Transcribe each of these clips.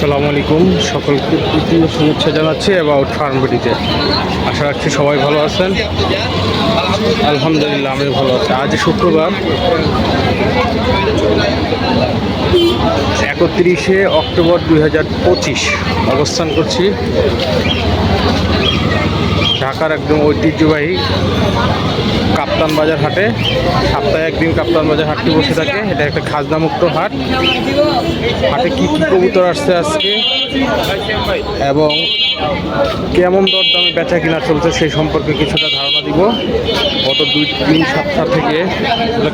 আসসালামু আলাইকুম। সকলকে শুভেচ্ছা জানাচ্ছি অ্যাবাউট ফার্মবিটিতে আশা রাখছি সবাই ভালো আছেন। আলহামদুলিল্লাহ আমি ভালো আছি। আজ শুক্রবার, একত্রিশে অক্টোবর দুই হাজার পঁচিশ। অবস্থান করছি ঢাকার একদম ঐতিহ্যবাহী কাপ্তান বাজার হাটে। সপ্তাহে একদিন কাপ্তান বাজার হাটটি বসে থাকে। এটা একটা খাজনামুক্ত হাট। হাটে কি কী কবুতর আসছে আজকে? এবং কেমন দরদামে বেচা কিনা চলছে সেই সম্পর্কে কিছুটা ধারণা দিব। গত দুই, তিন সপ্তাহ থেকে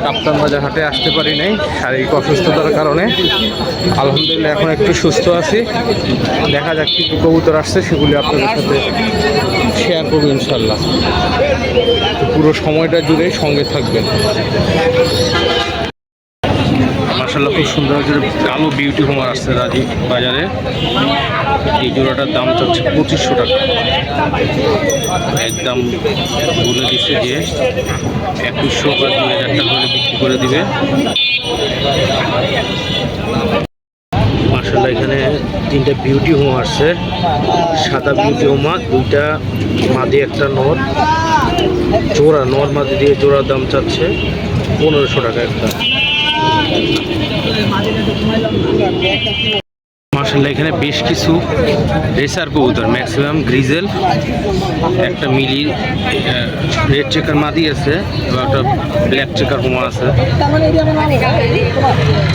কাপ্তান বাজার হাটে আসতে পারি নাই। শারীরিক অসুস্থতার কারণে। আলহামদুলিল্লাহ, এখন একটু সুস্থ আছি। দেখা যাক কী কী কবুতর আসছে, সেগুলি আপনাদের সাথে শেয়ার করব ইনশাল্লাহ। পুরো সময়টা জুড়ে সঙ্গে থাকবেন। মার্শাল্লাহ খুব সুন্দর কালো বিউটি হোমার আসছে রাজি বাজারে। এই জোড়াটার দাম চাচ্ছে পঁচিশশো টাকা। একদম বলে দিচ্ছে যে একুশশো বা দুই হাজার টাকা হলে বিক্রি করে দিবে। মার্শাল্লাহ এখানে তিনটা বিউটি হোম আসছে। সাদা বিউটি হোমা দুইটা মাদি একটা নর জোড়া নর মাদি দিয়ে জোড়ার দাম চাচ্ছে পনেরোশো টাকা একটা। মার্শাল্লাহ এখানে বেশ কিছু রেসার কবুতর ম্যাক্সিমাম গ্রিজেল একটা মিলি রেড চেকার মাদি আছে এবং একটা ব্ল্যাক চেকার হোমা আছে।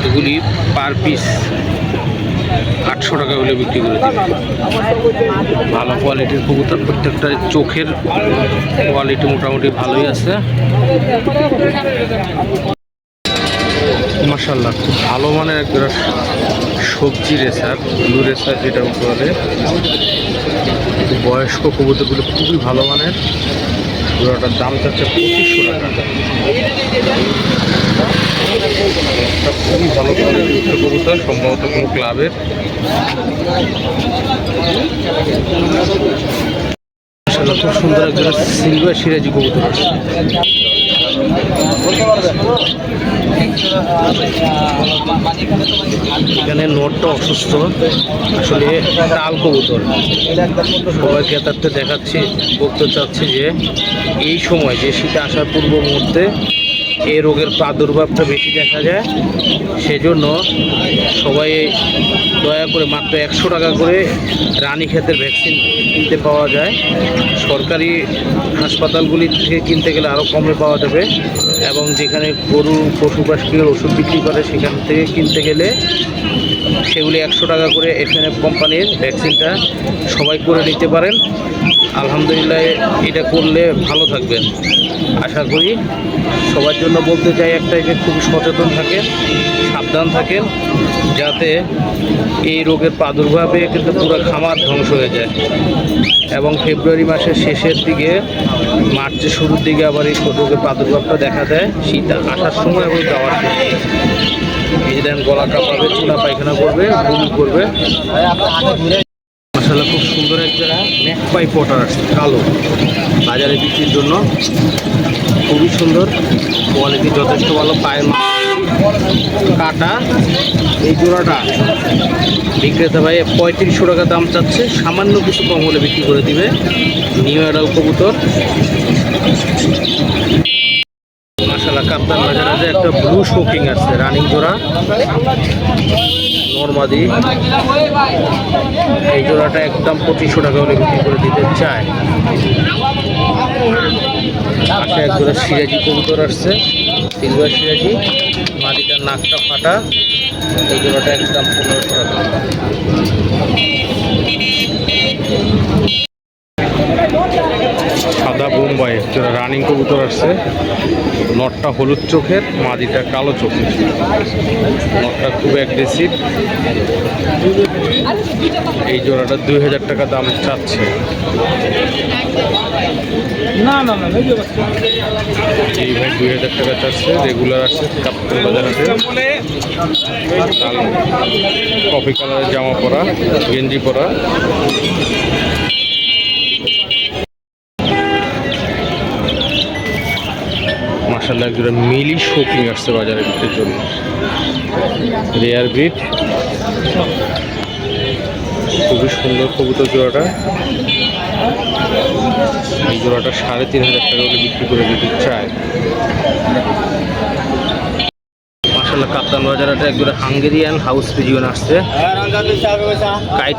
এগুলি পার পিস আটশো টাকা হলে বিক্রি করে দেবে ভালো কোয়ালিটির কবুতর, প্রত্যেকটা চোখের কোয়ালিটি মোটামুটি ভালোই আছে। মাসাল্লাহ খুব ভালো মানের একটা সবজি রেসার, ব্লু রেসার যেটা বলে। বয়স্ক কবুতরগুলো খুবই ভালো মানের। জোড়াটার দাম চাচ্ছে পঁচিশশো টাকা। খুবই ভালো কোয়ালিটির কবুতর সম্ভবত কোনো ক্লাবের। খুব সুন্দর একজন সিলভার সিরাজি কবুতর এখানে নোটটা অসুস্থ। আসলে টাল কবুতর। সবাই ক্রেতারতে দেখাচ্ছি, বলতে চাচ্ছি যে এই সময় যে শীতে আসার পূর্ব মুহূর্তে এই রোগের প্রাদুর্ভাবটা বেশি দেখা যায়। সেজন্য সবাই দয়া করে মাত্র একশো টাকা করে রানী ক্ষেতের ভ্যাকসিন কিনতে পাওয়া যায়। সরকারি হাসপাতালগুলি থেকে কিনতে গেলে আরও কমে পাওয়া যাবে এবং যেখানে গরু, পশু পাখির ওষুধ বিক্রি করে সেখান থেকে কিনতে গেলে সেগুলি একশো টাকা করে এফএনএফ কোম্পানির ভ্যাকসিনটা সবাই করে নিতে পারেন। আলহামদুলিল্লাহ এটা করলে ভালো থাকবেন। আশা করি সবার জন্য বলতে চাই একটাই যে খুব সচেতন থাকেন, সাবধান থাকেন, যাতে এই রোগের প্রাদুর্ভাবে কিন্তু পুরো খামার ধ্বংস হয়ে যায়। এবং ফেব্রুয়ারি মাসের শেষের দিকে, মার্চের শুরুর দিকে আবার এই রোগের প্রাদুর্ভাবটা দেখা দেয়, শীত আসার সময় এবং যাওয়ার সময়। এই গলা কাঁপাবে, চুলা পায়খানা করবে, বমি করবে। মাসাল্লাহ খুব সুন্দর এক ম্যাকপাই পটার কালো। বাজারে বিক্রির জন্য খুবই সুন্দর কোয়ালিটি যথেষ্ট ভালো, পায়ের কাটা। এই জোড়াটা বিক্রেতা ভাই পঁয়ত্রিশশো টাকা দাম চাচ্ছে, সামান্য কিছু কম হলে বিক্রি করে দিবে। নিউ এডাল কবুতর। কাপ্তান বাজারে একটা ব্লু শোকিং আছে রানিং জোড়া। নর্মাদি। এই জোড়াটা একদম পঁচিশশো টাকা হলে বিক্রি করে দিতে চায়। পাশে এক জোড়া সিরাজি কবুতর আসছে, সিলভার সিরাজি মাদিটার নাকটা ফাটা। এই জোড়াটা একদম পনেরোশো টাকা। সাদা বোম্বাই যেটা রানিং কবুতর আসছে নটটা হলুদ চোখের মাদিটা কালো চোখের। নটটা খুব অ্যাগ্রেসিভ এই জোড়াটা দুই হাজার টাকা দাম চাচ্ছে। না না না এই ভাই দুই হাজার টাকা চাচ্ছে রেগুলার আসছে কাপ্তান বাজার আছে কফি কালারের জামা পরা গেঞ্জি পরা। মাসাল্লাহ একজোড়া মিলি শোকিং আসছে বাজারে বিক্রির জন্য। রেয়ার ব্রিড খুবই সুন্দর কবুতর জোড়াটা। এই জোড়াটা সাড়ে তিন হাজার টাকা করে বিক্রি করে দিতে চায়। পিজিয়ন আসছে। কাইট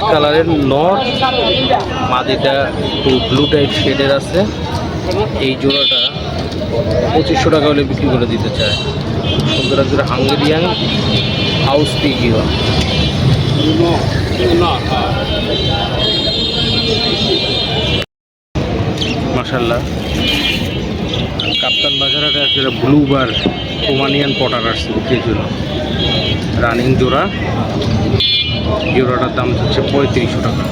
একটু ব্লু টাইপ আছে। এই জোড়াটা পঁচিশশো টাকা হলে বিক্রি করে দিতে চায়। একজোড়া হাঙ্গেরিয়ান হাউস পিজিয়ন মাসাল্লাহ কাপ্তান বাজারে একটা ব্লু বার ওমানিয়ান পটার আসছে বিক্রির জন্য রানিং জোড়া। জোড়াটার দাম হচ্ছে পঁয়ত্রিশশো টাকা।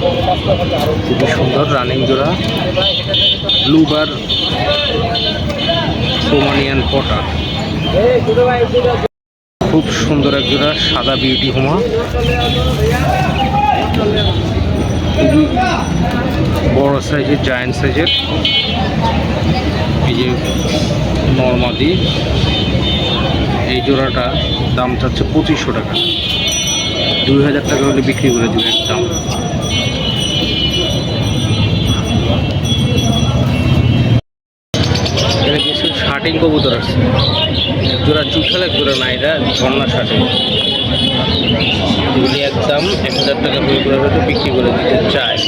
খুবই সুন্দর রানিং জোড়া। Blue bar Omanian pouter. খুব সুন্দর এক জোড়া, সাদা বিউটি হোমা। বড় সাইজের জায়ান্ট সাইজের এই যে নর্মাদি এই জোড়াটা দাম চাচ্ছে পঁচিশশো টাকা। দুই হাজার টাকা হলে বিক্রি করে দেবে একদম শার্টিং কবুতর আছে। জোড়া চুঠাল এক জোড়া নাইরা ঝর্ণা শার্টিং এগুলি একদম এক হাজার টাকা করে হয়তো বিক্রি করে দিতে চায়।